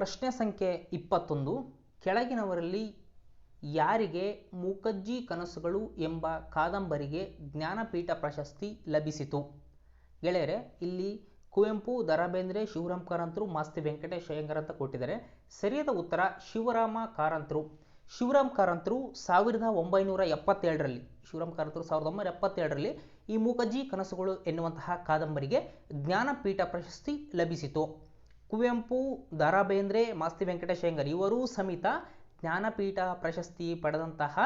ಪ್ರಶ್ನೆ ಸಂಖ್ಯೆ ಇಪ್ಪತ್ತೊಂದು, ಕೆಳಗಿನವರಲ್ಲಿ ಯಾರಿಗೆ ಮೂಕಜ್ಜಿ ಕನಸುಗಳು ಎಂಬ ಕಾದಂಬರಿಗೆ ಜ್ಞಾನಪೀಠ ಪ್ರಶಸ್ತಿ ಲಭಿಸಿತು? ಗೆಳೆಯರೆ, ಇಲ್ಲಿ ಕುವೆಂಪು ದರಬೇಂದ್ರೆ ಶಿವರಾಮ್ ಕಾರಂತರು ಮಾಸ್ತಿ ವೆಂಕಟೇಶ್ ಅಯ್ಯಂಗರ್ ಅಂತ ಕೊಟ್ಟಿದ್ದಾರೆ. ಸರಿಯಾದ ಉತ್ತರ ಶಿವರಾಮ ಕಾರಂತರು. ಶಿವರಾಮ್ ಕಾರಂತರು ಸಾವಿರದ ಒಂಬೈನೂರ ಎಪ್ಪತ್ತೇಳರಲ್ಲಿ ಶಿವರಾಮ್ ಕಾರಂತರು ಸಾವಿರದ ಒಂಬೈನೂರ ಎಪ್ಪತ್ತೇಳರಲ್ಲಿ ಈ ಮೂಕಜ್ಜಿ ಕನಸುಗಳು ಎನ್ನುವಂತಹ ಕಾದಂಬರಿಗೆ ಜ್ಞಾನಪೀಠ ಪ್ರಶಸ್ತಿ ಲಭಿಸಿತು. ಕುವೆಂಪು ದ ರಾ ಬೇಂದ್ರೆ ಮಾಸ್ತಿ ವೆಂಕಟೇಶ್ ಅಯ್ಯಂಗಾರ್ ಇವರೂ ಸಮೇತ ಜ್ಞಾನಪೀಠ ಪ್ರಶಸ್ತಿ ಪಡೆದಂತಹ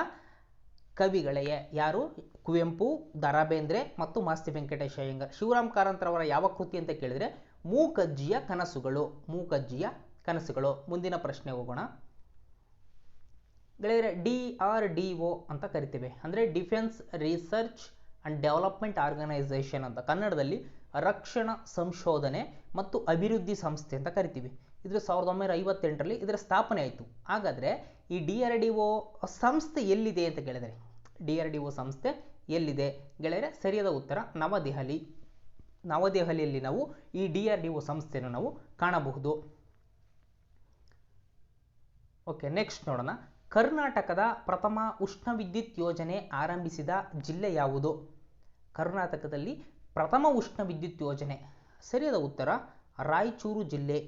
ಕವಿಗಳೇ. ಯಾರು? ಕುವೆಂಪು ದ ರಾ ಬೇಂದ್ರೆ ಮತ್ತು ಮಾಸ್ತಿ ವೆಂಕಟೇಶ ಅಯ್ಯಂಗಾರ್ ಶಿವರಾಮ್ ಕಾರಂತರವರ ಯಾವ ಕೃತಿ ಅಂತ ಕೇಳಿದರೆ, ಮೂಕಜ್ಜಿಯ ಕನಸುಗಳು ಮೂಕಜ್ಜಿಯ ಕನಸುಗಳು. ಮುಂದಿನ ಪ್ರಶ್ನೆ ಹೋಗೋಣ. ಗೆಳೆಯರೆ, ಡಿ ಆರ್ ಡಿ ಒ ಅಂತ ಕರಿತೇವೆ. ಅಂದರೆ defence, research and development organisation ಅಂತ. ಕನ್ನಡದಲ್ಲಿ ರಕ್ಷಣಾ ಸಂಶೋಧನೆ ಮತ್ತು ಅಭಿವೃದ್ಧಿ ಸಂಸ್ಥೆ ಅಂತ ಕರಿತೀವಿ. ಇದು ಸಾವಿರದ ಒಂಬೈನೂರ ಐವತ್ತೆಂಟರಲ್ಲಿ ಇದರ ಸ್ಥಾಪನೆ ಆಯಿತು. ಹಾಗಾದರೆ ಈ ಡಿ ಆರ್ ಡಿ ಒ ಸಂಸ್ಥೆ ಎಲ್ಲಿದೆ ಅಂತ ಕೇಳಿದರೆ, ಡಿ ಆರ್ ಡಿ ಒ ಸಂಸ್ಥೆ ಎಲ್ಲಿದೆ? ಗೆಳೆಯರೆ, ಸರಿಯಾದ ಉತ್ತರ ನವದೆಹಲಿ. ನವದೆಹಲಿಯಲ್ಲಿ ನಾವು ಈ ಡಿ ಆರ್ ಡಿ ಒ ಸಂಸ್ಥೆಯನ್ನು ನಾವು ಕಾಣಬಹುದು. ಓಕೆ, ನೆಕ್ಸ್ಟ್ ನೋಡೋಣ. ಕರ್ನಾಟಕದ ಪ್ರಥಮ ಉಷ್ಣ ವಿದ್ಯುತ್ ಯೋಜನೆ ಆರಂಭಿಸಿದ ಜಿಲ್ಲೆ ಯಾವುದು? ಕರ್ನಾಟಕದಲ್ಲಿ ಪ್ರಥಮ ಉಷ್ಣ ವಿದ್ಯುತ್ ಯೋಜನೆ. ಸರಿಯಾದ ಉತ್ತರ, ರಾಯಚೂರು ಜಿಲ್ಲೆ.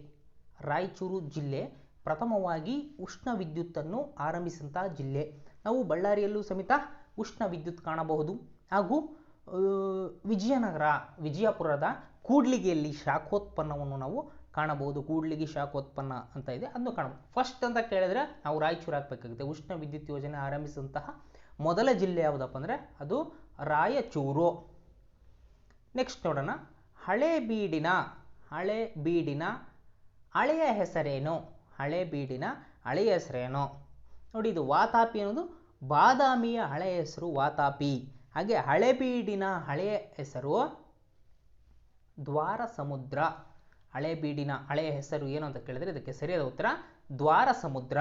ರಾಯಚೂರು ಜಿಲ್ಲೆ ಪ್ರಥಮವಾಗಿ ಉಷ್ಣ ವಿದ್ಯುತ್ತನ್ನು ಆರಂಭಿಸಿದಂತಹ ಜಿಲ್ಲೆ. ನಾವು ಬಳ್ಳಾರಿಯಲ್ಲೂ ಸಮೇತ ಉಷ್ಣ ವಿದ್ಯುತ್ ಕಾಣಬಹುದು. ಹಾಗೂ ವಿಜಯನಗರ, ವಿಜಯಪುರದ ಕೂಡ್ಲಿಗೆಯಲ್ಲಿ ಶಾಖೋತ್ಪನ್ನವನ್ನು ನಾವು ಕಾಣಬಹುದು. ಕೂಡ್ಲಿಗಿ ಶಾಖೋತ್ಪನ್ನ ಅಂತ ಇದೆ, ಅದನ್ನು ಕಾಣಬಹುದು. ಫಸ್ಟ್ ಅಂತ ಕೇಳಿದ್ರೆ ನಾವು ರಾಯಚೂರು ಹಾಕಬೇಕಾಗುತ್ತೆ. ಉಷ್ಣ ವಿದ್ಯುತ್ ಯೋಜನೆ ಆರಂಭಿಸಿದಂತಹ ಮೊದಲ ಜಿಲ್ಲೆ ಯಾವುದಪ್ಪ ಅಂದರೆ, ಅದು ರಾಯಚೂರು. ನೆಕ್ಸ್ಟ್ ನೋಡೋಣ. ಹಳೆ ಬೀಡಿನ ಹಳೆ ಬೀಡಿನ ಹಳೆಯ ಹೆಸರೇನು? ಹಳೆ ಬೀಡಿನ ಹಳೆಯ ಹೆಸರೇನು? ನೋಡಿ, ಇದು ವಾತಾಪಿ ಅನ್ನೋದು ಬಾದಾಮಿಯ ಹಳೆಯ ಹೆಸರು ವಾತಾಪಿ. ಹಾಗೆ ಹಳೆಬೀಡಿನ ಹಳೆಯ ಹೆಸರು ದ್ವಾರ ಸಮುದ್ರ ಹಳೆಬೀಡಿನ ಹಳೆಯ ಹೆಸರು ಏನು ಅಂತ ಕೇಳಿದ್ರೆ ಇದಕ್ಕೆ ಸರಿಯಾದ ಉತ್ತರ ದ್ವಾರ ಸಮುದ್ರ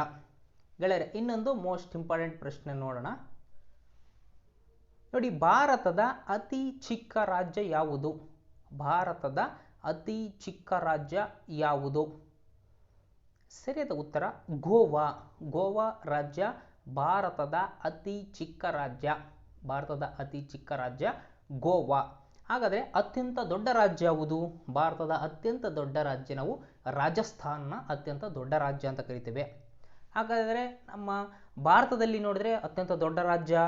ಗೆಳೆಯರೆ, ಇನ್ನೊಂದು ಮೋಸ್ಟ್ ಇಂಪಾರ್ಟೆಂಟ್ ಪ್ರಶ್ನೆ ನೋಡೋಣ. ನೋಡಿ, ಭಾರತದ ಅತಿ ಚಿಕ್ಕ ರಾಜ್ಯ ಯಾವುದು? ಭಾರತದ ಅತಿ ಚಿಕ್ಕ ರಾಜ್ಯ ಯಾವುದು? ಸರಿಯಾದ ಉತ್ತರ, ಗೋವಾ. ಗೋವಾ ರಾಜ್ಯ ಭಾರತದ ಅತಿ ಚಿಕ್ಕ ರಾಜ್ಯ. ಭಾರತದ ಅತಿ ಚಿಕ್ಕ ರಾಜ್ಯ ಗೋವಾ. ಹಾಗಾದರೆ ಅತ್ಯಂತ ದೊಡ್ಡ ರಾಜ್ಯ ಯಾವುದು? ಭಾರತದ ಅತ್ಯಂತ ದೊಡ್ಡ ರಾಜ್ಯ ನಾವು ರಾಜಸ್ಥಾನ್ನ ಅತ್ಯಂತ ದೊಡ್ಡ ರಾಜ್ಯ ಅಂತ ಕರಿತೇವೆ. ಹಾಗಾದರೆ ನಮ್ಮ ಭಾರತದಲ್ಲಿ ನೋಡಿದ್ರೆ ಅತ್ಯಂತ ದೊಡ್ಡ ರಾಜ್ಯ?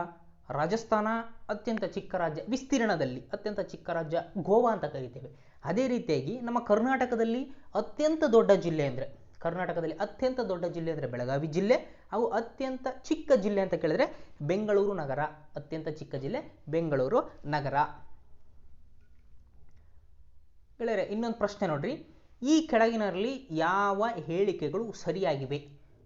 ರಾಜಸ್ಥಾನ ಅತ್ಯಂತ ಚಿಕ್ಕ ರಾಜ್ಯ, ವಿಸ್ತೀರ್ಣದಲ್ಲಿ ಅತ್ಯಂತ ಚಿಕ್ಕ ರಾಜ್ಯ ಗೋವಾ ಅಂತ ಕರಿತೇವೆ. ಅದೇ ರೀತಿಯಾಗಿ ನಮ್ಮ ಕರ್ನಾಟಕದಲ್ಲಿ ಅತ್ಯಂತ ದೊಡ್ಡ ಜಿಲ್ಲೆ ಅಂದರೆ, ಕರ್ನಾಟಕದಲ್ಲಿ ಅತ್ಯಂತ ದೊಡ್ಡ ಜಿಲ್ಲೆ ಅಂದರೆ ಬೆಳಗಾವಿ ಜಿಲ್ಲೆ, ಹಾಗೂ ಅತ್ಯಂತ ಚಿಕ್ಕ ಜಿಲ್ಲೆ ಅಂತ ಕೇಳಿದ್ರೆ ಬೆಂಗಳೂರು ನಗರ, ಅತ್ಯಂತ ಚಿಕ್ಕ ಜಿಲ್ಲೆ ಬೆಂಗಳೂರು ನಗರ. ಗೆಳೆಯರೆ, ಇನ್ನೊಂದು ಪ್ರಶ್ನೆ ನೋಡ್ರಿ. ಈ ಕೆಳಗಿನಲ್ಲಿ ಯಾವ ಹೇಳಿಕೆಗಳು ಸರಿಯಾಗಿವೆ?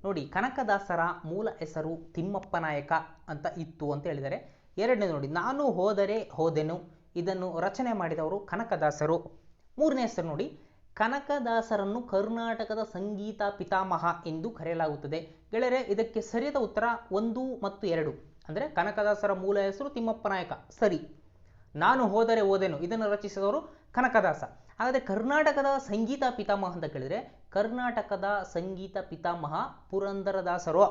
ನೋಡಿ, ಕನಕದಾಸರ ಮೂಲ ಹೆಸರು ತಿಮ್ಮಪ್ಪ ನಾಯಕ ಅಂತ ಇತ್ತು ಅಂತ ಹೇಳಿದರೆ ಎರಡನೇ ನೋಡಿ, ನಾನು ಹೋದರೆ ಹೋದೆನು. ಇದನ್ನು ರಚನೆ ಮಾಡಿದವರು ಕನಕದಾಸರು. ಮೂರನೇ ಹೆಸರು ನೋಡಿ, ಕನಕದಾಸರನ್ನು ಕರ್ನಾಟಕದ ಸಂಗೀತ ಪಿತಾಮಹ ಎಂದು ಕರೆಯಲಾಗುತ್ತದೆ. ಗೆಳೆಯರೆ, ಇದಕ್ಕೆ ಸರಿಯಾದ ಉತ್ತರ ಒಂದು ಮತ್ತು ಎರಡು. ಅಂದರೆ ಕನಕದಾಸರ ಮೂಲ ಹೆಸರು ತಿಮ್ಮಪ್ಪ ನಾಯಕ. ಸರಿ. ನಾನು ಹೋದರೆ ಓದೆನು ಇದನ್ನು ರಚಿಸಿದವರು ಕನಕದಾಸ. ಹಾಗಾದರೆ ಕರ್ನಾಟಕದ ಸಂಗೀತ ಪಿತಾಮಹ ಅಂತ ಕೇಳಿದರೆ ಕರ್ನಾಟಕದ ಸಂಗೀತ ಪಿತಾಮಹ ಪುರಂದರದಾಸರು.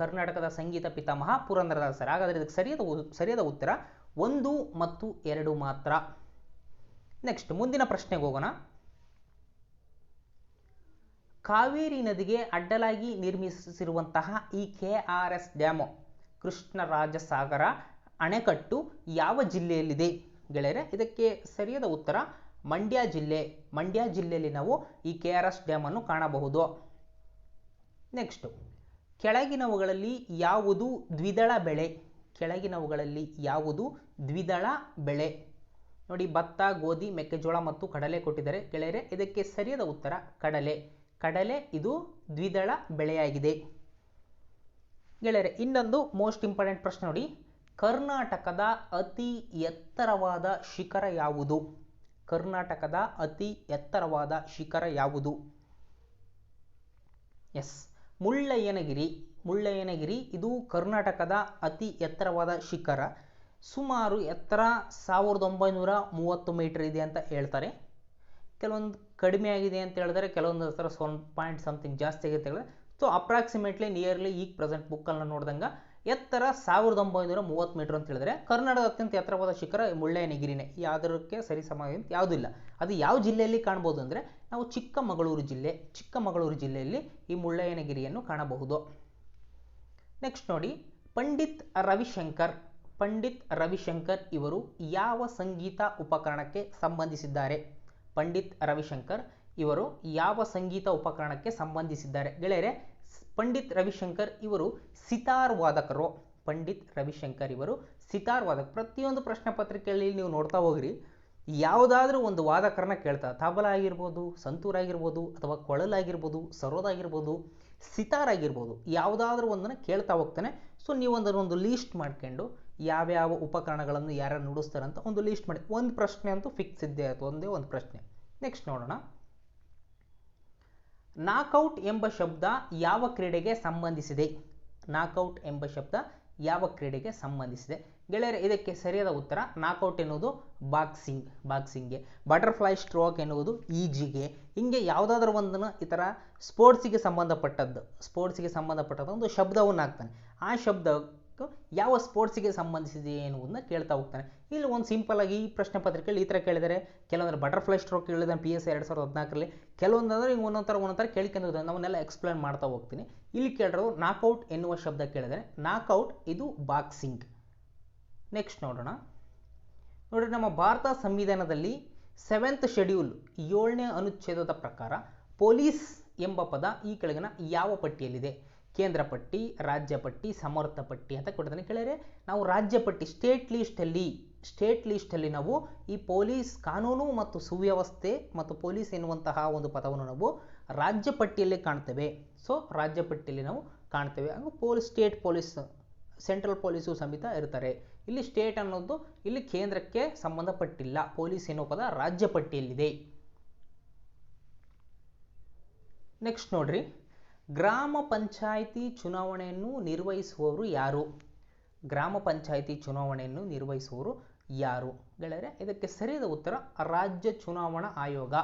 ಕರ್ನಾಟಕದ ಸಂಗೀತ ಪಿತಾಮಹ ಪುರಂದರದಾಸರು. ಹಾಗಾದರೆ ಇದಕ್ಕೆ ಸರಿಯಾದ ಸರಿಯಾದ ಉತ್ತರ ಒಂದು ಮತ್ತು ಎರಡು ಮಾತ್ರ. ನೆಕ್ಸ್ಟ್ ಮುಂದಿನ ಪ್ರಶ್ನೆಗೆ ಹೋಗೋಣ. ಕಾವೇರಿ ನದಿಗೆ ಅಡ್ಡಲಾಗಿ ನಿರ್ಮಿಸಿರುವಂತಹ ಈ K R S dam, Krishnarajasagara ಅಣೆಕಟ್ಟು ಯಾವ ಜಿಲ್ಲೆಯಲ್ಲಿದೆ? ಗೆಳೆಯರೆ, ಇದಕ್ಕೆ ಸರಿಯಾದ ಉತ್ತರ ಮಂಡ್ಯ ಜಿಲ್ಲೆ, ಮಂಡ್ಯ ಜಿಲ್ಲೆಯಲ್ಲಿ ನಾವು ಈ ಕೆ ಆರ್ ಎಸ್ ಡ್ಯಾಮನ್ನು ಕಾಣಬಹುದು. ನೆಕ್ಸ್ಟು, ಕೆಳಗಿನವುಗಳಲ್ಲಿ ಯಾವುದು ದ್ವಿದಳ ಬೆಳೆ? ಕೆಳಗಿನವುಗಳಲ್ಲಿ ಯಾವುದು ದ್ವಿದಳ ಬೆಳೆ? ನೋಡಿ, ಭತ್ತ, ಗೋಧಿ, ಮೆಕ್ಕೆಜೋಳ ಮತ್ತು ಕಡಲೆ ಕೊಟ್ಟಿದ್ದಾರೆ. ಗೆಳೆಯರೆ, ಇದಕ್ಕೆ ಸರಿಯಾದ ಉತ್ತರ ಕಡಲೆ. ಕಡಲೆ ಇದು ದ್ವಿದಳ ಬೆಳೆಯಾಗಿದೆ. ಗೆಳೆಯರೆ, ಇನ್ನೊಂದು ಮೋಸ್ಟ್ ಇಂಪಾರ್ಟೆಂಟ್ ಪ್ರಶ್ನೆ ನೋಡಿ. ಕರ್ನಾಟಕದ ಅತಿ ಎತ್ತರವಾದ ಶಿಖರ ಯಾವುದು? ಕರ್ನಾಟಕದ ಅತಿ ಎತ್ತರವಾದ ಶಿಖರ ಯಾವುದು? ಎಸ್. ಮುಳ್ಳಯ್ಯನಗಿರಿ. ಮುಳ್ಳಯ್ಯನಗಿರಿ ಇದು ಕರ್ನಾಟಕದ ಅತಿ ಎತ್ತರವಾದ ಶಿಖರ. ಸುಮಾರು ಎತ್ತರ ಸಾವಿರದ ಒಂಬೈನೂರ ಮೂವತ್ತು ಮೀಟರ್ ಇದೆ ಅಂತ ಹೇಳ್ತಾರೆ. ಕೆಲವೊಂದು ಕಡಿಮೆ ಆಗಿದೆ ಅಂತ ಹೇಳಿದ್ರೆ ಕೆಲವೊಂದು ಹತ್ರ ಒನ್ ಪಾಯಿಂಟ್ ಸಮಥಿಂಗ್ ಜಾಸ್ತಿ ಆಗಿದೆ ಸೊ ಅಪ್ರಾಕ್ಸಿಮೇಟ್ಲಿ ನಿಯರ್ಲಿ ಈಗ ಪ್ರೆಸೆಂಟ್ ಬುಕ್ಕನ್ನು ನೋಡಿದಂಗೆ ಎತ್ತರ ಸಾವಿರದ ಒಂಬೈನೂರ ಮೂವತ್ತು ಮೀಟರ್ ಅಂತ ಹೇಳಿದ್ರೆ ಕರ್ನಾಟಕದ ಅತ್ಯಂತ ಎತ್ತರವಾದ ಶಿಖರ ಮುಳ್ಳಯ್ಯನಗಿರಿನೇ. ಯಾವುದಕ್ಕೆ ಸರಿ ಸಮಾನ ಅಂತ ಯಾವುದೂ ಇಲ್ಲ. ಅದು ಯಾವ ಜಿಲ್ಲೆಯಲ್ಲಿ ಕಾಣ್ಬೋದು ಅಂದರೆ ನಾವು ಚಿಕ್ಕಮಗಳೂರು ಜಿಲ್ಲೆ, ಚಿಕ್ಕಮಗಳೂರು ಜಿಲ್ಲೆಯಲ್ಲಿ ಈ ಮುಳ್ಳಯ್ಯನಗಿರಿಯನ್ನು ಕಾಣಬಹುದು. ನೆಕ್ಸ್ಟ್ ನೋಡಿ, ಪಂಡಿತ್ ರವಿಶಂಕರ್. ಪಂಡಿತ್ ರವಿಶಂಕರ್ ಇವರು ಯಾವ ಸಂಗೀತ ಉಪಕರಣಕ್ಕೆ ಸಂಬಂಧಿಸಿದ್ದಾರೆ? ಪಂಡಿತ್ ರವಿಶಂಕರ್ ಇವರು ಯಾವ ಸಂಗೀತ ಉಪಕರಣಕ್ಕೆ ಸಂಬಂಧಿಸಿದ್ದಾರೆ? ಗೆಳೆಯರೆ ಪಂಡಿತ್ ರವಿಶಂಕರ್ ಇವರು ಸಿತಾರ್ ವಾದಕರು. ಪಂಡಿತ್ ರವಿಶಂಕರ್ ಇವರು ಸಿತಾರ್ ವಾದಕ. ಪ್ರತಿಯೊಂದು ಪ್ರಶ್ನೆ ಪತ್ರಿಕೆಯಲ್ಲಿ ನೀವು ನೋಡ್ತಾ ಹೋಗ್ರಿ. ಯಾವುದಾದ್ರೂ ಒಂದು ವಾದಕರನ್ನ ಕೇಳ್ತಾ, ತಬಲ ಆಗಿರ್ಬೋದು, ಸಂತೂರ್ ಆಗಿರ್ಬೋದು, ಅಥವಾ ಕೊಳಲಾಗಿರ್ಬೋದು ಸರೋದಾಗಿರ್ಬೋದು ಸಿತಾರ್ ಆಗಿರ್ಬೋದು, ಯಾವುದಾದ್ರೂ ಒಂದನ್ನು ಕೇಳ್ತಾ ಹೋಗ್ತಾನೆ. ಸೊ ನೀವು ಒಂದು ಲೀಸ್ಟ್ ಮಾಡ್ಕೊಂಡು ಯಾವ್ಯಾವ ಉಪಕರಣಗಳನ್ನು ಯಾರ್ಯಾರು ನುಡಿಸ್ತಾರಂತ ಒಂದು ಲೀಸ್ಟ್ ಮಾಡಿ. ಒಂದು ಪ್ರಶ್ನೆ ಅಂತೂ ಫಿಕ್ಸ್ ಇದ್ದೇ ಆಯಿತು. ಒಂದೇ ಒಂದು ಪ್ರಶ್ನೆ. ನೆಕ್ಸ್ಟ್ ನೋಡೋಣ. ನಾಕೌಟ್ ಎಂಬ ಶಬ್ದ ಯಾವ ಕ್ರೀಡೆಗೆ ಸಂಬಂಧಿಸಿದೆ? ನಾಕೌಟ್ ಎಂಬ ಶಬ್ದ ಯಾವ ಕ್ರೀಡೆಗೆ ಸಂಬಂಧಿಸಿದೆ? ಗೆಳೆಯರೆ, ಇದಕ್ಕೆ ಸರಿಯಾದ ಉತ್ತರ ನಾಕೌಟ್ ಎನ್ನುವುದು ಬಾಕ್ಸಿಂಗ್ ಬಾಕ್ಸಿಂಗ್ಗೆ ಬಟರ್ಫ್ಲೈ ಸ್ಟ್ರೋಕ್ ಎನ್ನುವುದು ಈಜಿಗೆ ಹಿಂಗೆ ಯಾವುದಾದ್ರೂ ಒಂದನ್ನು ಈ ಥರ ಸ್ಪೋರ್ಟ್ಸಿಗೆ ಸಂಬಂಧಪಟ್ಟದ್ದು ಸ್ಪೋರ್ಟ್ಸಿಗೆ ಸಂಬಂಧಪಟ್ಟದ್ದು ಒಂದು ಶಬ್ದವನ್ನು ಹಾಕ್ತಾನೆ ಆ ಶಬ್ದ ಯಾವ ಸ್ಪೋರ್ಟ್ಸಿಗೆ ಸಂಬಂಧಿಸಿದೆ ಎನ್ನುವುದನ್ನ ಕೇಳ್ತಾ ಹೋಗ್ತಾನೆ. ಇಲ್ಲಿ ಒಂದು ಸಿಂಪಲ್ ಆಗಿ ಈ ಪ್ರಶ್ನೆ ಪತ್ರಿಕೆಯಲ್ಲಿ ಈ ಥರ ಕೇಳಿದರೆ. ಕೆಲವೊಂದು ಬಟರ್ಫ್ಲೈ ಸ್ಟ್ರೋಕ್ ಕೇಳಿದಾನೆ ಪಿ ಎಸ್ ಎರಡು ಸಾವಿರದ ಹದಿನಾಲ್ಕರಲ್ಲಿ. ಕೆಲವೊಂದಂದ್ರೆ ಹಿಂಗೆ ಒಂದೊಂದು ಥರ ಒಂದೊಂದು ಥರ ಕೇಳ್ಕೊಂಡು ನಾವನ್ನೆಲ್ಲ ಎಕ್ಸ್ಪ್ಲೇನ್ ಮಾಡ್ತಾ ಹೋಗ್ತೀನಿ. ಇಲ್ಲಿ ಕೇಳಿರೋದು ನಾಕ್ಔಟ್ ಎನ್ನುವ ಶಬ್ದ ಕೇಳಿದರೆ. ನಾಕೌಟ್ ಇದು ಬಾಕ್ಸಿಂಗ್ ನೆಕ್ಸ್ಟ್ ನೋಡೋಣ. ನೋಡಿ ನಮ್ಮ ಭಾರತ ಸಂವಿಧಾನದಲ್ಲಿ ಸೆವೆಂತ್ ಶೆಡ್ಯೂಲ್ ಏಳನೇ ಅನುಚ್ಛೇದದ ಪ್ರಕಾರ ಪೊಲೀಸ್ ಎಂಬ ಪದ ಈ ಕೆಳಗಿನ ಯಾವ ಪಟ್ಟಿಯಲ್ಲಿದೆ? ಕೇಂದ್ರ ಪಟ್ಟಿ ರಾಜ್ಯ ಪಟ್ಟಿ ಸಮರ್ಥ ಪಟ್ಟಿ ಅಂತ ಕೊಡ್ತಾನೆ ಕೇಳಿದರೆ ನಾವು ರಾಜ್ಯ ಪಟ್ಟಿ ಸ್ಟೇಟ್ ಲೀಸ್ಟಲ್ಲಿ ಸ್ಟೇಟ್ ಲೀಸ್ಟಲ್ಲಿ ನಾವು ಈ ಪೊಲೀಸ್ ಕಾನೂನು ಮತ್ತು ಸುವ್ಯವಸ್ಥೆ ಮತ್ತು ಪೊಲೀಸ್ ಎನ್ನುವಂತಹ ಒಂದು ಪದವನ್ನು ನಾವು ರಾಜ್ಯ ಪಟ್ಟಿಯಲ್ಲಿ ಕಾಣ್ತೇವೆ. ಸೊ ರಾಜ್ಯ ಪಟ್ಟಿಯಲ್ಲಿ ನಾವು ಕಾಣ್ತೇವೆ. ಹಾಗೂ police state police central police ಸಮೇತ ಇರ್ತಾರೆ. ಇಲ್ಲಿ ಸ್ಟೇಟ್ ಅನ್ನೋದು ಇಲ್ಲಿ ಕೇಂದ್ರಕ್ಕೆ ಸಂಬಂಧಪಟ್ಟಿಲ್ಲ. ಪೊಲೀಸ್ ಎನ್ನುವ ಪದ ರಾಜ್ಯ ಪಟ್ಟಿಯಲ್ಲಿದೆ ನೆಕ್ಸ್ಟ್ ನೋಡ್ರಿ. ಗ್ರಾಮ ಪಂಚಾಯಿತಿ ಚುನಾವಣೆಯನ್ನು ನಿರ್ವಹಿಸುವವರು ಯಾರು? ಗ್ರಾಮ ಪಂಚಾಯಿತಿ ಚುನಾವಣೆಯನ್ನು ನಿರ್ವಹಿಸುವವರು ಯಾರು? ಗೆಳೆಯರೆ, ಇದಕ್ಕೆ ಸರಿಯಾದ ಉತ್ತರ ರಾಜ್ಯ ಚುನಾವಣಾ ಆಯೋಗ.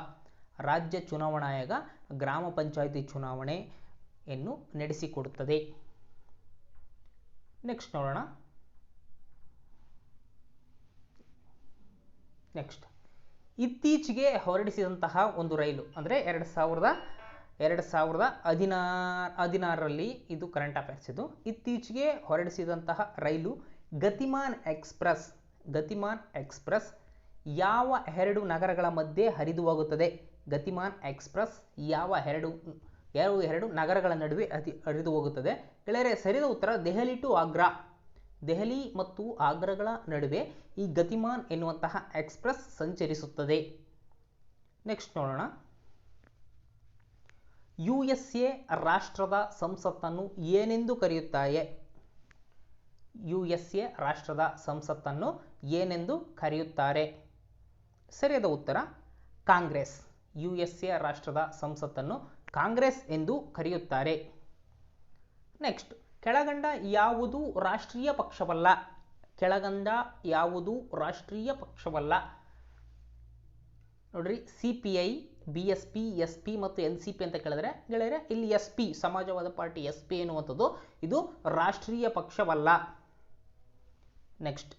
ರಾಜ್ಯ ಚುನಾವಣಾ ಆಯೋಗ ಗ್ರಾಮ ಪಂಚಾಯಿತಿ ಚುನಾವಣೆಯನ್ನು ನಡೆಸಿಕೊಡುತ್ತದೆ. ನೆಕ್ಸ್ಟ್ ನೋಡೋಣ. ನೆಕ್ಸ್ಟ್. ಇತ್ತೀಚೆಗೆ ಹೊರಡಿಸಿದಂತಹ ಒಂದು ರೈಲು, ಅಂದರೆ ಎರಡು ಸಾವಿರದ ಎರಡು ಸಾವಿರದ ಹದಿನಾರು, ಹದಿನಾರರಲ್ಲಿ ಇದು ಕರೆಂಟ್ ಅಫೇರ್ಸ್ ಇದು ಇತ್ತೀಚೆಗೆ ಹೊರಡಿಸಿದಂತಹ ರೈಲು ಗತಿಮಾನ್ ಎಕ್ಸ್ಪ್ರೆಸ್ ಗತಿಮಾನ್ ಎಕ್ಸ್ಪ್ರೆಸ್ ಯಾವ ಎರಡು ನಗರಗಳ ಮಧ್ಯೆ ಹರಿದು ಹೋಗುತ್ತದೆ? ಗತಿಮಾನ್ ಎಕ್ಸ್ಪ್ರೆಸ್ ಯಾವ ಎರಡು ಯಾವ ಎರಡು ನಗರಗಳ ನಡುವೆ ಅತಿ, ಹರಿದು ಹೋಗುತ್ತದೆ? ಗೆಳೆಯರೆ, ಸರಿದ ಉತ್ತರ ದೆಹಲಿ ಟು ಆಗ್ರಾ. ದೆಹಲಿ ಮತ್ತು ಆಗ್ರಾಗಳ ನಡುವೆ ಈ ಗತಿಮಾನ್ ಎನ್ನುವಂತಹ ಎಕ್ಸ್ಪ್ರೆಸ್ ಸಂಚರಿಸುತ್ತದೆ. ನೆಕ್ಸ್ಟ್ ನೋಡೋಣ. ಯು ಎಸ್ ಎ ರಾಷ್ಟ್ರದ ಸಂಸತ್ತನ್ನು ಏನೆಂದು ಕರೆಯುತ್ತಾರೆ ಯು ಎಸ್ ಎ ರಾಷ್ಟ್ರದ ಸಂಸತ್ತನ್ನು ಏನೆಂದು ಕರೆಯುತ್ತಾರೆ? ಸರಿಯಾದ ಉತ್ತರ, ಕಾಂಗ್ರೆಸ್. ಯು ಎಸ್ ಎ ರಾಷ್ಟ್ರದ ಸಂಸತ್ತನ್ನು ಕಾಂಗ್ರೆಸ್ ಎಂದು ಕರೆಯುತ್ತಾರೆ. ನೆಕ್ಸ್ಟ್, ಕೆಳಗಂಡ ಯಾವುದು ರಾಷ್ಟ್ರೀಯ ಪಕ್ಷವಲ್ಲ? ಕೆಳಗಂಡ ಯಾವುದು ರಾಷ್ಟ್ರೀಯ ಪಕ್ಷವಲ್ಲ? ನೋಡ್ರಿ, C P I B S P S P ಮತ್ತು ಎನ್ ಸಿ ಪಿ ಅಂತ ಕೇಳಿದ್ರೆ, ಗೆಳೆಯರೆ, ಇಲ್ಲಿ S P, Samajwadi party S P ಎನ್ನುವಂಥದ್ದು ಇದು ರಾಷ್ಟ್ರೀಯ ಪಕ್ಷವಲ್ಲ. ನೆಕ್ಸ್ಟ್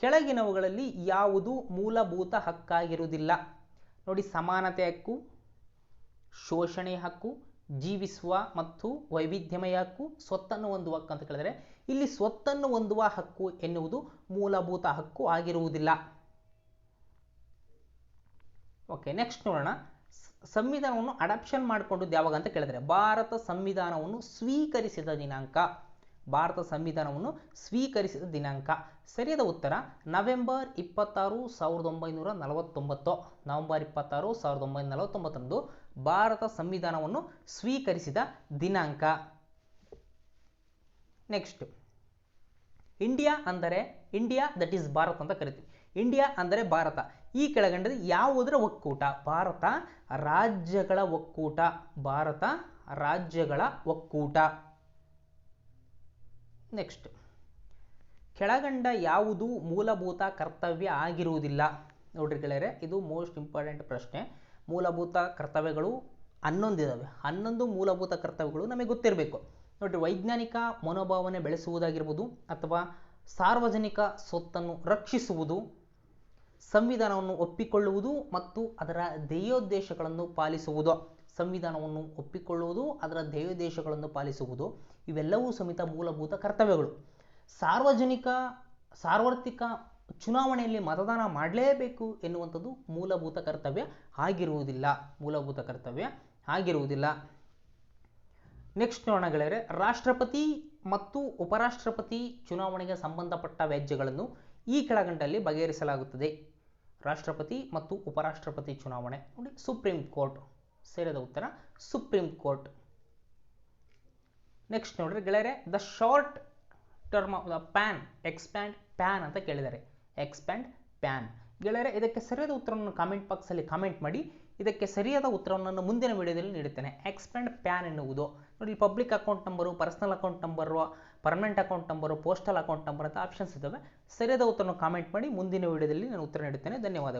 ಕೆಳಗಿನವುಗಳಲ್ಲಿ ಯಾವುದು ಮೂಲಭೂತ ಹಕ್ಕಾಗಿರುವುದಿಲ್ಲ? ನೋಡಿ, ಸಮಾನತೆ ಹಕ್ಕು, ಶೋಷಣೆ ಹಕ್ಕು, ಜೀವಿಸುವ ಮತ್ತು ವೈವಿಧ್ಯಮಯ ಹಕ್ಕು, ಸ್ವತ್ತನ್ನು ಹೊಂದುವ ಹಕ್ಕು ಅಂತ ಕೇಳಿದರೆ, ಇಲ್ಲಿ ಸ್ವತ್ತನ್ನು ಹೊಂದುವ ಹಕ್ಕು ಎನ್ನುವುದು ಮೂಲಭೂತ ಹಕ್ಕು ಆಗಿರುವುದಿಲ್ಲ. ಓಕೆ ನೆಕ್ಸ್ಟ್ ನೋಡೋಣ. ಸಂವಿಧಾನವನ್ನು ಅಡಾಪ್ಷನ್ ಮಾಡಿಕೊಂಡದ್ದು ಯಾವಾಗ ಅಂತ ಕೇಳಿದ್ರೆ ಭಾರತ ಸಂವಿಧಾನವನ್ನು ಸ್ವೀಕರಿಸಿದ ದಿನಾಂಕ. ಭಾರತ ಸಂವಿಧಾನವನ್ನು ಸ್ವೀಕರಿಸಿದ ದಿನಾಂಕ. ಸರಿಯಾದ ಉತ್ತರ? ನವೆಂಬರ್ ಇಪ್ಪತ್ತಾರು ಸಾವಿರದ ಒಂಬೈನೂರ ನಲವತ್ತೊಂಬತ್ತು. ನವೆಂಬರ್ ಇಪ್ಪತ್ತಾರು ಸಾವಿರದ ಒಂಬೈನೂರ ನಲವತ್ತೊಂಬತ್ತರಂದು ಭಾರತ ಸಂವಿಧಾನವನ್ನು ಸ್ವೀಕರಿಸಿದ ದಿನಾಂಕ. ನೆಕ್ಸ್ಟ್ ಇಂಡಿಯಾ ಅಂದರೆ ಇಂಡಿಯಾ ದಟ್ ಈಸ್ ಭಾರತ್ ಅಂತ ಕರಿತೀವಿ. ಇಂಡಿಯಾ ಅಂದರೆ ಭಾರತ. ಈ ಕೆಳಗಂಡದ ಯಾವುದರ ಒಕ್ಕೂಟ? ಭಾರತ ರಾಜ್ಯಗಳ ಒಕ್ಕೂಟ. ಭಾರತ ರಾಜ್ಯಗಳ ಒಕ್ಕೂಟ. ನೆಕ್ಸ್ಟ್. ಕೆಳಗಂಡ ಯಾವುದು ಮೂಲಭೂತ ಕರ್ತವ್ಯ ಆಗಿರುವುದಿಲ್ಲ? ನೋಡ್ರಿ ಗೆಳೆಯರೆ, ಇದು ಮೋಸ್ಟ್ ಇಂಪಾರ್ಟೆಂಟ್ ಪ್ರಶ್ನೆ. ಮೂಲಭೂತ ಕರ್ತವ್ಯಗಳು ಹನ್ನೊಂದಿದ್ದಾವೆ ಹನ್ನೊಂದು ಮೂಲಭೂತ ಕರ್ತವ್ಯಗಳು ನಮಗೆ ಗೊತ್ತಿರಬೇಕು. ನೋಡ್ರಿ, ವೈಜ್ಞಾನಿಕ ಮನೋಭಾವನೆ ಬೆಳೆಸುವುದಾಗಿರ್ಬೋದು ಅಥವಾ ಸಾರ್ವಜನಿಕ ಸ್ವತ್ತನ್ನು ರಕ್ಷಿಸುವುದು ಸಂವಿಧಾನವನ್ನು ಒಪ್ಪಿಕೊಳ್ಳುವುದು ಮತ್ತು ಅದರ ಧ್ಯೇಯೋದ್ದೇಶಗಳನ್ನು ಪಾಲಿಸುವುದು. ಸಂವಿಧಾನವನ್ನು ಒಪ್ಪಿಕೊಳ್ಳುವುದು, ಅದರ ಧ್ಯೇಯೋದ್ದೇಶಗಳನ್ನು ಪಾಲಿಸುವುದು, ಇವೆಲ್ಲವೂ ಸಮೇತ ಮೂಲಭೂತ ಕರ್ತವ್ಯಗಳು. ಸಾರ್ವಜನಿಕ ಸಾರ್ವತ್ರಿಕ ಚುನಾವಣೆಯಲ್ಲಿ ಮತದಾನ ಮಾಡಲೇಬೇಕು ಎನ್ನುವಂಥದ್ದು ಮೂಲಭೂತ ಕರ್ತವ್ಯ ಆಗಿರುವುದಿಲ್ಲ. ಮೂಲಭೂತ ಕರ್ತವ್ಯ ಆಗಿರುವುದಿಲ್ಲ. ನೆಕ್ಸ್ಟ್ ನೋಡೋಣ ರಾಷ್ಟ್ರಪತಿ ಮತ್ತು ಉಪರಾಷ್ಟ್ರಪತಿ ಚುನಾವಣೆಗೆ ಸಂಬಂಧಪಟ್ಟ ವ್ಯಾಜ್ಯಗಳನ್ನು ಈ ಕೆಳಗಂಟಲ್ಲಿ ಬಗೆಹರಿಸಲಾಗುತ್ತದೆ. ರಾಷ್ಟ್ರಪತಿ ಮತ್ತು ಉಪರಾಷ್ಟ್ರಪತಿ ಚುನಾವಣೆ. ನೋಡಿ, ಸುಪ್ರೀಂ ಕೋರ್ಟ್ ಸೇರಿದ ಉತ್ತರ, ಸುಪ್ರೀಂ ಕೋರ್ಟ್. ನೆಕ್ಸ್ಟ್ ನೋಡ್ರಿ ಗೆಳೆಯರೆ the short term of the PAN expand PAN ಅಂತ ಕೇಳಿದ್ದಾರೆ. ಎಕ್ಸ್ಪ್ಯಾಂಡ್ ಪ್ಯಾನ್ ಗೆಳೆಯರೆ, ಇದಕ್ಕೆ ಸರಿಯಾದ ಉತ್ತರವನ್ನು ಕಾಮೆಂಟ್ ಬಾಕ್ಸಲ್ಲಿ ಕಾಮೆಂಟ್ ಮಾಡಿ, ಇದಕ್ಕೆ ಸರಿಯಾದ ಉತ್ತರವನ್ನು ಮುಂದಿನ ವಿಡಿಯೋದಲ್ಲಿ ನೀಡುತ್ತೇನೆ. ಎಕ್ಸ್ಪ್ಯಾಂಡ್ ಪ್ಯಾನ್ ಎನ್ನುವುದು. ನೋಡಿ public account number personal account number permanent account number postal account number ಅಂತ ಆಪ್ಷನ್ಸ್ ಇದ್ದಾವೆ. ಸರಿಯಾದ ಉತ್ತರವನ್ನು ಕಾಮೆಂಟ್ ಮಾಡಿ ಮುಂದಿನ ವಿಡಿಯೋದಲ್ಲಿ ನಾನು ಉತ್ತರ ನೀಡುತ್ತೇನೆ. ಧನ್ಯವಾದಗಳು.